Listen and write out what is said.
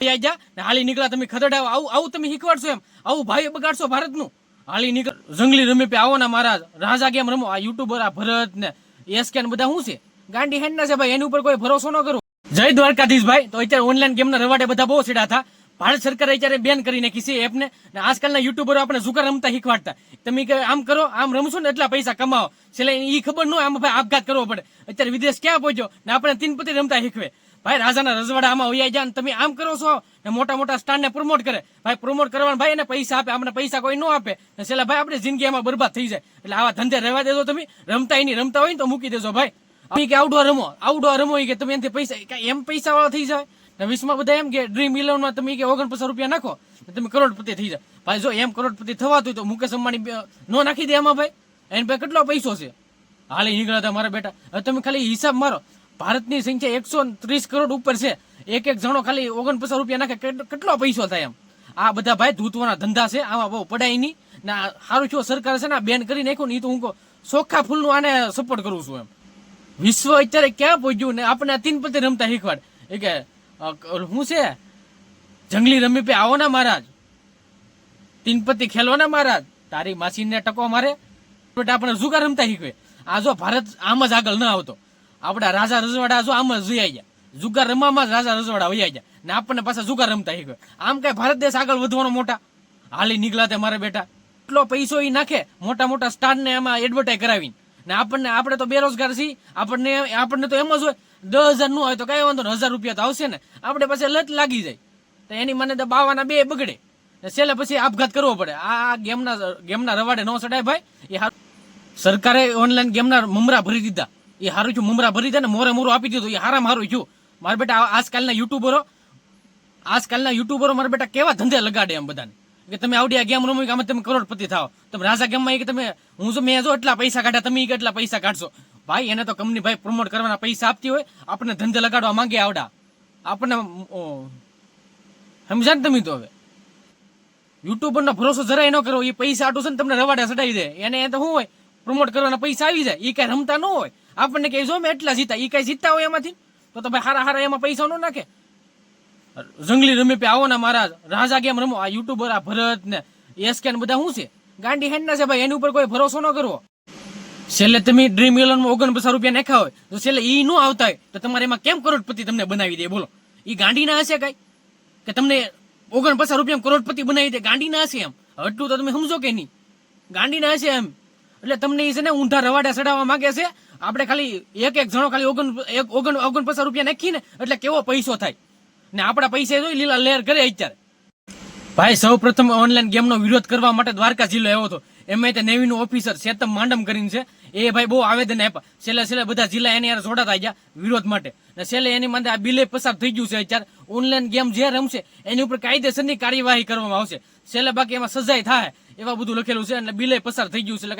ત્યાં જા. ને હાલી નીકળ્યા તમે ખદડાવ આવું આવું તમે શીખવાડશો એમ. આવું ભાઈ બગાડશો ભારતનું. હાલી નીકળ. જંગલી રમી પે આવો ને મારા રાજા ગેમ રમો? આ યુટ્યુબર, આ ભરત ને એસકે બધા શું છે? ગાંડી હેન્ડ ના છે ભાઈ, એની ઉપર કોઈ ભરોસો ન કરો. જય દ્વારકાધીશ ભાઈ. તો અત્યારે ઓનલાઈન ગેમના રવાડે બધા બહુ સીડા હતા. ભારત સરકારે અત્યારે બેન કરી નાખી છે એપને. ને આજકાલના યુટ્યુબરો આપણે જુગાર રમતા શીખવાડતા. તમે કે આમ કરો, આમ રમશો ને એટલા પૈસા કમાવો. છેલ્લે ઈ ખબર ન આમ ભાઈ આપઘાત કરવો પડે. અત્યારે વિદેશ ક્યાં પહોંચ્યો? ને આપણે તીન પતિ રમતા શીખવે. ભાઈ, રાજાના રજવાડા આમાં વૈયા જાય તમે આમ કરો છો ને મોટા મોટા સ્ટાર ને પ્રમોટ કરે. ભાઈ પ્રમોટ કરવાના ભાઈ એને પૈસા આપે આપણે પૈસા કોઈ ન આપે. ને છેલ્લા ભાઈ, આપણે જિંદગી એમાં બરબાદ થઈ જાય. એટલે આવા ધંધે રહેવા દેજો તમે. રમતા એની રમતા હોય ને તો મૂકી દેજો ભાઈ. કે આઉટડોર રમો આઉટડોર રમો કે તમે એનાથી પૈસા કાંઈ એમ પૈસા વાળા થઈ જાય? વીસમાં બધા એમ કે ડ્રીમ ઇલેવનમાં તમે કે ઓગણપચાસ રૂપિયા નાખો તમે કરોડપતિ થઈ જાય ભાઈ, જો એમ કરોડપતિ હોય તો મુકેશ અંબાણી નો નાખી દે એમાં ભાઈ. એને ભાઈ કેટલો પૈસો છે? હાલે નીકળ્યા હતા મારા બેટા. હવે તમે ખાલી હિસાબ મારો. ભારતની સંખ્યા એકસો ત્રીસ કરોડ ઉપર છે. એક એક જણો ખાલી ઓગણપચાસ રૂપિયા નાખે. કેટલો- પૈસો થાય એમ? આ બધા ભાઈ ધૂતવાના ધંધા છે. આમાં બહુ પડાય નહીં. ને સારું છું સરકાર છે ને બેન કરી નાખ્યું ને એ તો હું ચોખ્ખા ફૂલનું આને સપોર્ટ કરું છું એમ. વિશ્વ અત્યારે ક્યાં પહોંચ્યું ને આપણે આ તીન પતિ રમતા શીખવાડ. એ કે હું છે? જંગલી રમી પે આવો ના મહારાજ. તીનપતિ ખેલો ના મહારાજ. તારી માસીને ટકો મારે. આપણે જુગાર રમતા શીખવે. આ જો ભારત આમ જ આગળ ન આવતો. આપણા રાજા રજવાડા જો આમ જ જઈ ગયા જુગાર રમવામાં જ રાજા રજવાડા વૈયા ગયા ને આપણને પાછા જુગાર રમતા શીખવે. આમ કઈ ભારત દેશ આગળ વધવાનો મોટા? હાલી નીકળ્યા તે મારા બેટા. એટલો પૈસો એ નાખે, મોટા મોટા સ્ટારને એમાં એડવર્ટાઈઝ કરાવીને. ને આપણને, આપણે તો બેરોજગાર છીએ. આપણને આપણને તો એમ જ હોય, દસ હજારનું હોય તો કઈ વાંધો હજાર રૂપિયા તો આવશે ને. આપણે પાસે લત લાગી જાય. તો એની મને તો બાવાના બે બગડે. છેલ્લે પછી આપઘાત કરવો પડે. આ ગેમના ગેમના રવાડે ન ચડાય ભાઈ. એ સરકારે ઓનલાઈન ગેમના મમરા ભરી દીધા. એ હારું છું મુમરા ભરી દે ને મોરે મોરું આપી દીધું, એ હારામાં હારું છું મારા બેટા આજકાલના યુટ્યુબરો આજકાલના યુટ્યુબરો મારા બેટા કેવા ધંધે લગાડે એમ બધાને. કે તમે આવડી આ ગેમ રમો આમાં તમે કરોડપતિ થાવ તમે રાજા ગેમમાં કે તમે હું જો મેં જો એટલા પૈસા કાઢ્યા, તમે એ કેટલા પૈસા કાઢશો. ભાઈ, એને તો કંપની ભાઈ પ્રમોટ કરવાના પૈસા આપતી હોય, આપણને ધંધે લગાડવા માંગે આવડા. આપણને સમજા ને તમે તો હવે? યુટ્યુબરનો ભરોસો જરાય ન કરો એ પૈસા આટું છે ને તમને રવાડે સડાવી દે. એને એ તો શું હોય? પ્રમોટ કરવાના પૈસા આવી જાય. એ કઈ રમતા ન હોય. આપણને કહે, જો એટલા જીતા એ કઈ જીતતા હોય એમાંથી? તો તમે હારા હારા એમાં પૈસા ન નાખે. જંગલી રમી પે, આવો ને મારા રાજા ગેમ રમો? આ યુટ્યુબર, આ ભરત ને એસકે બધા શું છે? ગાંડી હેન્ડના છે ભાઈ, એની ઉપર કોઈ ભરોસો ન કરવો. છેલ્લે તમે ડ્રીમ ઇલેવનમાં ઓગણપચાસ રૂપિયા નાખ્યા હોય, તો છેલ્લે ઈ નો આવતા હોય, તો તમારે એમાં કેમ કરોડપતિ તમને બનાવી દે? બોલો. ઈ ગાંડી ના હશે કઈ? કે તમને ઓગણપચાસ રૂપિયા કરોડપતિ બનાવી દે? ગાંડી ના હશે એમ? એટલું તો તમે સમજો કે નહીં. ગાંડી ના હશે એમ. એટલે તમને એ છે ને ઊંધા રવાડા ચડાવવા માંગે છે આપણે ખાલી એક એક જણો ખાલી ઓગણ એક ઓગણ ઓગણપચાસ રૂપિયા નાખીને એટલે કેવો પૈસો થાય? ને આપણા પૈસા જોઈ લીલા લેર કરે અત્યારે. ભાઈ સૌ પ્રથમ ઓનલાઈન ગેમનો વિરોધ કરવા માટે દ્વારકા જિલ્લો આવ્યો હતો. એમાં તે નેવીનો ઓફિસર સેતમ માંડમ કરીને છે. એ ભાઈ બહુ આવેદન આપ્યા. છેલ્લે છેલ્લે બધા જિલ્લા એની યાર જોડાતા ગયા વિરોધ માટે. ને છેલ્લે એની માટે આ બિલે પસાર થઈ ગયું છે અત્યારે. ઓનલાઈન ગેમ જે રમશે, એની ઉપર કાયદેસરની કાર્યવાહી કરવામાં આવશે. છેલ્લે બાકી એમાં સજાઈ થાય એવા બધું લખેલું છે અને બિલે પસાર થઈ ગયું છે એટલે